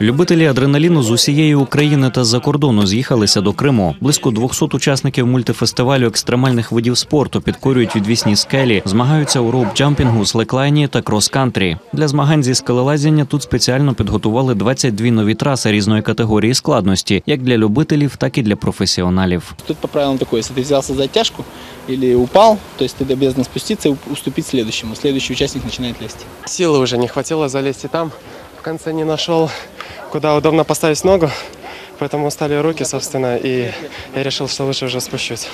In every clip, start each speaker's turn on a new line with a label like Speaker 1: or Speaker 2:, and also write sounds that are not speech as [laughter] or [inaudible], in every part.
Speaker 1: Любителі адреналіну з усієї України та з-за кордону з'їхалися до Криму. Близько 200 учасників мультифестивалю екстремальних видів спорту підкорюють відвісні скелі, змагаються у роуп-джампінгу, слеклайні та крос-кантрі. Для змагань зі скелелазіння тут спеціально підготували 22 нові траси різної категорії складності, як для любителів, так і для професіоналів.
Speaker 2: Тут по правилам такое, если ты взялся за тяжку или упал, то есть ты обязан спуститься и уступить следующему. Следующий участник начинает лезть.
Speaker 3: Силы уже не хватило залезть и там. В конце не нашел, куда удобно поставить ногу. Поэтому устали руки, собственно, и я решил, что лучше уже спущусь.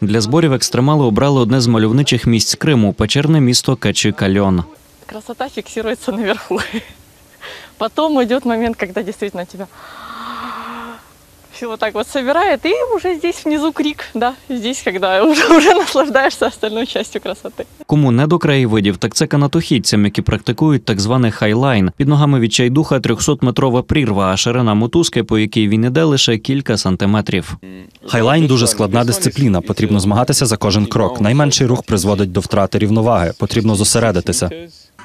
Speaker 1: Для зборів екстремали обрали одне з мальовничих місць Криму печерне місто Качи-Кальон.
Speaker 4: красота фіксується наверху. [laughs] Потім йде момент, когда действительно тебя все вот так вот собирает, и уже здесь внизу крик, да, здесь, когда [laughs] уже, уже наслаждаешься остальной частью красоты.
Speaker 1: Кому не до краєвидів, так це канатохідцям, які практикують так званий хайлайн. Під ногами відчайдуха 300-метрова прірва, а ширина мотузки, по якій він іде, лише кілька сантиметрів.
Speaker 5: Хайлайн дуже складна дисципліна. Потрібно змагатися за кожен крок. Найменший рух призводить до втрати рівноваги. Потрібно зосередитися.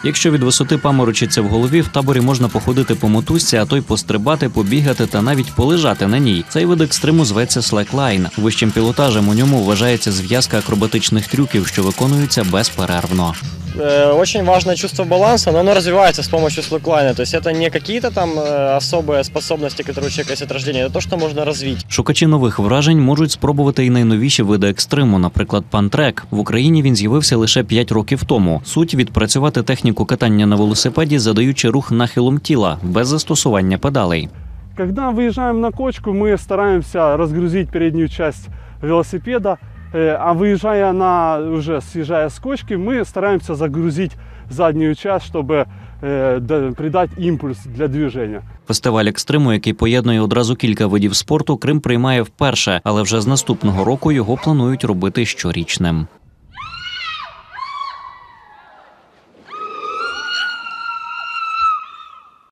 Speaker 1: Якщо від висоти паморочиться в голові, в таборі можна походити по мотузці, а то й пострибати, побігати та навіть полежати на ній. Цей вид екстриму зветься слеклайн. Вищим пілотажем у ньому вважається зв'язка акробатичних трюків, що виконуються безперервно.
Speaker 6: Э, Очень важное чувство баланса, но оно развивается с помощью слэклайна. То есть это не какие-то там э, особые способности, которые у человека есть от рождения, это то, что можно развить.
Speaker 1: Шукачі нових вражень можуть спробувати і найновіші види екстриму, наприклад, пантрек. В Україні він з'явився лише 5 років тому. Суть відпрацювати техніку катання на велосипеді, задаючи рух нахилом тіла без застосування педалей.
Speaker 7: Когда выезжаем на кочку, мы стараемся разгрузить переднюю часть велосипеда, э, а выезжая на, уже съезжая с кочки, мы стараемся загрузить заднюю часть, чтобы э, да- придать импульс для движения.
Speaker 1: Фестиваль екстриму, який поєднує одразу кілька видів спорту, Крим приймає вперше, але вже з наступного року його планують робити щорічним.